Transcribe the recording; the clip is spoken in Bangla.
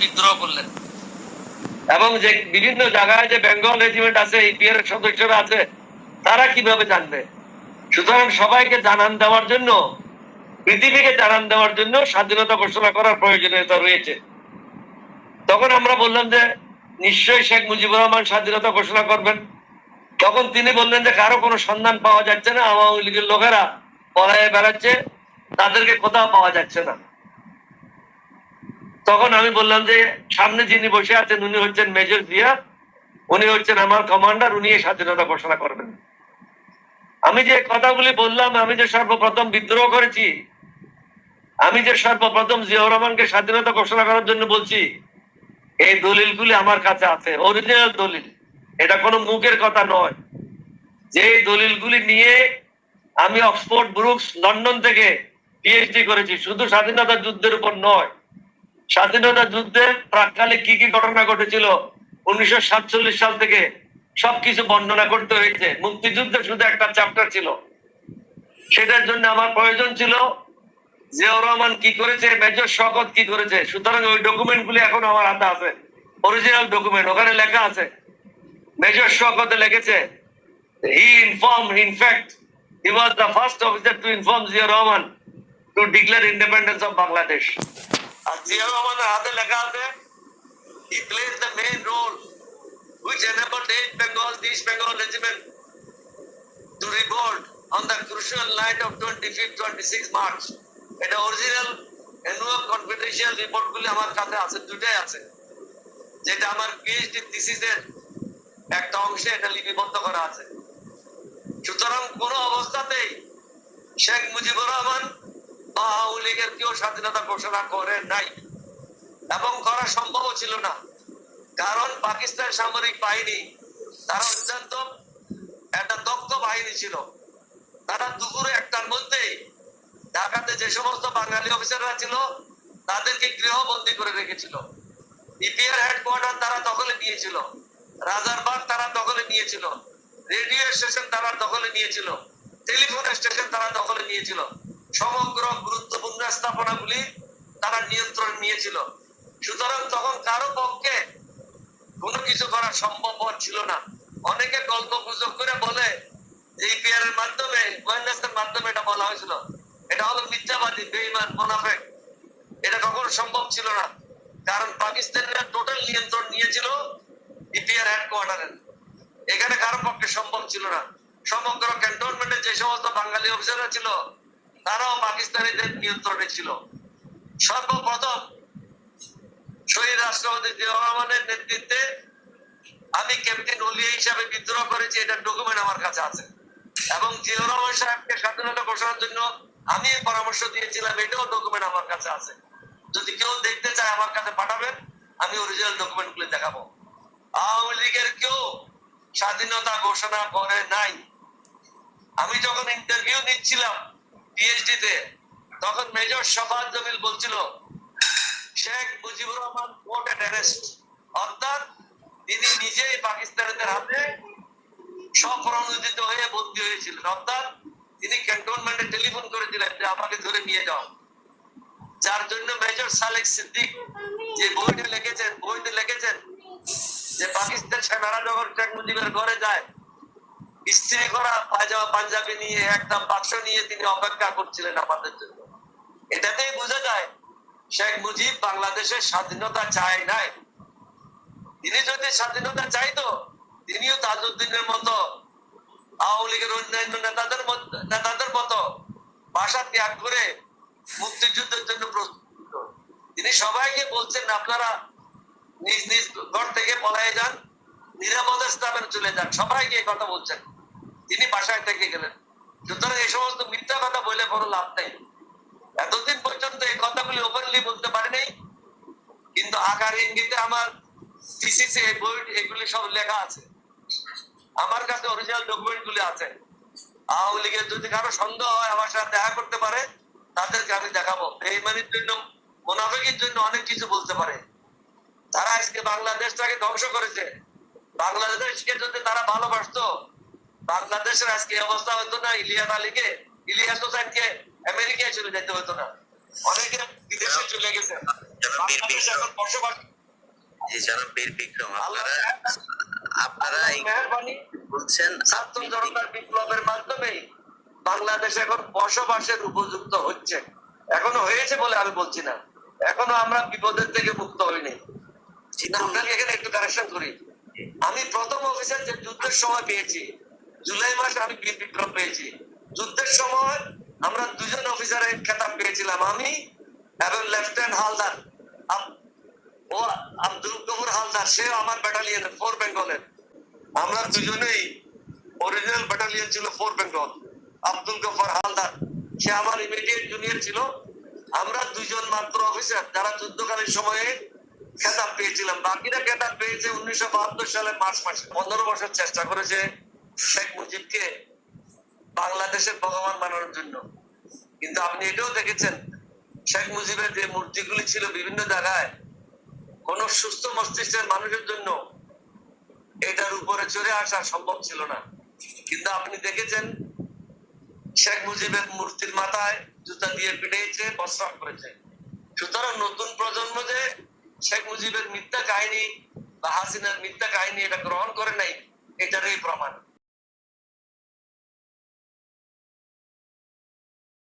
বিদ্রোহ করলেন। এবং যে বিভিন্ন জায়গায় যে বেঙ্গল রেজিমেন্ট আছে ইপিআর এর সদস্যরা আছে, তারা কীভাবে জানবে? সুতরাং সবাইকে জানান দেওয়ার জন্য, পৃথিবীকে জানান দেওয়ার জন্য স্বাধীনতা ঘোষণা করার প্রয়োজনীয়তা রয়েছে। তখন আমরা বললাম যে, নিশ্চয়ই শেখ মুজিবুর রহমান স্বাধীনতা ঘোষণা করবেন। তখন তিনি বললেন যে, কারও কোনো সন্ধান পাওয়া যাচ্ছে না, আওয়ামী লীগের লোকেরা পলায়ে বেড়াচ্ছে, তাদেরকে কোথাও পাওয়া যাচ্ছে না। তখন আমি বললাম যে, সামনে যিনি বসে আছেন, উনি হচ্ছেন মেজর জিয়া উনি হচ্ছেন আমার কমান্ডার, উনি স্বাধীনতা ঘোষণা করবেন। আমি যে কথাগুলি বললাম, আমি যে সর্বপ্রথম বিদ্রোহ করেছি, আমি যে সর্বপ্রথম জিয়াউর রহমানকে স্বাধীনতা ঘোষণা করার জন্য বলছি, এই দলিলগুলি আমার কাছে আছে, অরিজিনাল দলিল। এটা কোনো মুখের কথা নয়। যে দলিলগুলি নিয়ে আমি অক্সফোর্ড, ব্রুকস, লন্ডন থেকে পিএইচডি করেছি, শুধু স্বাধীনতা যুদ্ধের উপর নয় স্বাধীনতা যুদ্ধে প্রাককালে কি কি ঘটনা ঘটেছিল? উনিশশো সাতচল্লিশ সাল থেকে সবকিছু বর্ণনা করতে হয়েছে। মুক্তিযুদ্ধে শুধু একটা চ্যাপ্টার ছিল। সেটার জন্য আমার প্রয়োজন ছিল জিয়াউর রহমান কি করেছে, মেজর শকত কি করেছে। সুতরাং ওই ডকুমেন্ট গুলি এখন আমার হাতে আছে। অরিজিনাল ডকুমেন্ট ওখানে লেখা আছে। মেজর শকতে লিখেছে he inform in fact he was the first officer to inform Zia Rahman to declare independence of Bangladesh আর জিয়া রহমানের হাতে লেখা আছে he played the main role which enabled 8 Bengal, East Bengal Regiment to revolt on the crucial night of 25th, 26 March. এটা অরিজিনাল অ্যানুয়াল কনফিডেন্সিয়াল রিপোর্ট গুলি আমার কাছে আছে দুটাই আছে যেটা আমার পিএইচডি থিসিসের একটা অংশে এটা লিপিবদ্ধ করা আছে সুতরাং কোন অবস্থাতেই শেখ মুজিবুর রহমান আওয়ামী লীগের কেউ স্বাধীনতা ঘোষণা করে নাই। এবং করা সম্ভব ছিল না। কারণ পাকিস্তান সামরিক বাহিনী, তারা অত্যন্ত একটা দক্ষ বাহিনী ছিল। তারা দুপুরে একটার মধ্যেই ঢাকাতে যে সমস্ত বাঙালি অফিসাররা ছিল, তাদেরকে গৃহবন্দী করে রেখেছিল। ইপিআর হেডকোয়ার্টার তারা দখলে নিয়েছিল। রাজারবাগ তারা দখলে নিয়েছিল। রেডিও স্টেশন তারা দখলে নিয়েছিল। টেলিফোন স্টেশন তারা দখলে নিয়েছিল। সমগ্র গুরুত্বপূর্ণ স্থাপনাগুলি তারা নিয়ন্ত্রণ নিয়েছিল। সুতরাং তখন কারও পক্ষে কোনো কিছু করা সম্ভব ছিল না। অনেকে গল্প গুজব করে বলে ইপিআর এর মাধ্যমে গোয়েন্দাসের মাধ্যমে এটা বলা হয়েছিল। এটা হলো মিথ্যাবাদী বেইমান মোনাফেক। এটা কখনো সম্ভব ছিল না। কারণ পাকিস্তানিরা টোটাল নিয়ন্ত্রণ নিয়েছিল ইপিআর হেডকোয়ার্টারের এখানে কারও পক্ষে সম্ভব ছিল না। সমগ্র ক্যান্টনমেন্টে যে সমস্ত বাঙালি অফিসাররা ছিল তারাও পাকিস্তানিদের নিয়ন্ত্রণে ছিল। সর্বপ্রথম শহীদ রাষ্ট্রপতি রহমানের নেতৃত্বে আমি ক্যাপ্টেন ওলিয়া হিসাবে বিদ্রোহ করেছি, এটা ডকুমেন্ট আমার কাছে আছে। এবং জিয়াউর রহমান সাহেবকে স্বাধীনতা ঘোষণার জন্য আমি পরামর্শ দিয়েছিলাম, এটাও ডকুমেন্ট আমার কাছে আছে। যদি কেউ দেখতে চায় আমার কাছে পাঠাবেন, আমি অরিজিনাল ডকুমেন্টগুলো দেখাবো। আওয়ামী লীগের কেউ স্বাধীনতা ঘোষণা করে নাই। আমি যখন ইন্টারভিউ নিচ্ছিলাম পিএইচডি তে। তখন মেজর শফাত জমিল বলছিল, শেখ মুজিবুর রহমান কোর্ট অ্যারেস্ট অর্থাৎ তিনি নিজেই পাকিস্তানিদের হাতে স্বপ্রণোদিত হয়ে বন্দী হয়েছিলেন। অর্থাৎ তিনি ক্যান্টনমেন্টে টেলিফোন করেছিলেন যে, আমাকে ধরে নিয়ে যাও। যার জন্য মেজর সালেক সিদ্দিক যে বইটি লিখেছেন বইটি লিখেছেন যে, পাকিস্তান সেনারা যখন শেখ মুজিবের ঘরে যায় স্ত্রী করা পায়জামা, পাঞ্জাবি নিয়ে একটা বাক্স নিয়ে তিনি অপেক্ষা করছিলেন আমাদের জন্য। এটাতেই বোঝা যায়, শেখ মুজিব বাংলাদেশের স্বাধীনতা চায় নাই। তিনি যদি স্বাধীনতা চাইতো, তিনিও তাজউদ্দিনের মতো, আওয়ামী লীগের অন্যান্য নেতাদের নেতাদের মতো ভাষা ত্যাগ করে মুক্তিযুদ্ধের জন্য প্রস্তুত। তিনি সবাইকে বলছেন, আপনারা নিজ নিজ ঘর থেকে পলায় যান, নিরাপদ স্থানে চলে যান। সবাইকে কথা বলছেন। তিনি বাসায় থেকে গেলেন। সুতরাং এই সমস্ত মিথ্যা কথা বলে কোনো লাভ নেই। এতদিন পর্যন্ত এই কথাগুলি ওপেনলি বলতে পারিনি। কিন্তু আকার ইঙ্গিতে আমার এগুলি সব লেখা আছে। আমার কাছে অরিজিনাল ডকুমেন্ট গুলি আছে। আওয়ামী লীগের যদি কারও সন্দেহ হয়, আমার সাথে দেখা করতে পারে, তাদেরকে আমি দেখাবো। বেইমানির জন্য, মোনাফেকের জন্য অনেক কিছু বলতে পারে। তারা আজকে বাংলাদেশটাকে ধ্বংস করেছে। বাংলাদেশকে যদি তারা ভালোবাসতো বাংলাদেশের আজকে অবস্থা হতো না ইলিয়াস আলীকে ইলিয়াস হোসেনকে আমেরিকায় চলে যেতে হতো না। অনেকে বিদেশে চলে গেছে। এখন আপনারা বলছেন বিপ্লবের মাধ্যমে বাংলাদেশ বসবাসের উপযুক্ত হচ্ছে। এখনও হয়েছে বলে আমি বলছি না। এখনও আমরা বিপদের থেকে মুক্ত হইনি। আপনাকে এখানে একটু কারেকশন করি। আমি প্রথম অফিসার যে যুদ্ধের সময় পেয়েছি জুলাই মাসে আমি বীর বিক্রম পেয়েছি। যুদ্ধের সময় আমরা দুজন অফিসারের খেতাব পেয়েছিলাম, আমি এবং লেফটেন্যান্ট হালদার। ও আব্দুল কবুর হালদার সে আমার ব্যাটালিয়নের ফোর বেঙ্গলের। আমরা দুজনেই অরিজিনাল ব্যাটালিয়ন ছিল ফোর বেঙ্গল। আব্দুল গফর হালদার, সে আমার ইমিডিয়েট জুনিয়র ছিল। আমরা দুজন মাত্র অফিসার যারা যুদ্ধকালীন সময়ে খেতাব পেয়েছিলাম। বাকিরা খেতাব পেয়েছে উনিশশো বাহাত্তর সালে মার্চ মাসে। পনেরো বছর চেষ্টা করেছে। শেখ মুজিবকে বাংলাদেশের ভগবান বানানোর জন্য। কিন্তু আপনি এটাও দেখেছেন, শেখ মুজিবের যে মূর্তিগুলি ছিল বিভিন্ন জায়গায়, কোন সুস্থ মস্তিষ্কের মানুষের জন্য এটার উপরে চড়ে আসা সম্ভব ছিল না। কিন্তু আপনি দেখেছেন, শেখ মুজিবের মূর্তির মাথায় জুতা দিয়ে পিটিয়েছে প্রস্রাব করেছে। সুতরাং নতুন প্রজন্ম যে শেখ মুজিবের মিথ্যা কাহিনী বা হাসিনার মিথ্যা কাহিনী এটা গ্রহণ করে নাই, এটারই প্রমাণ।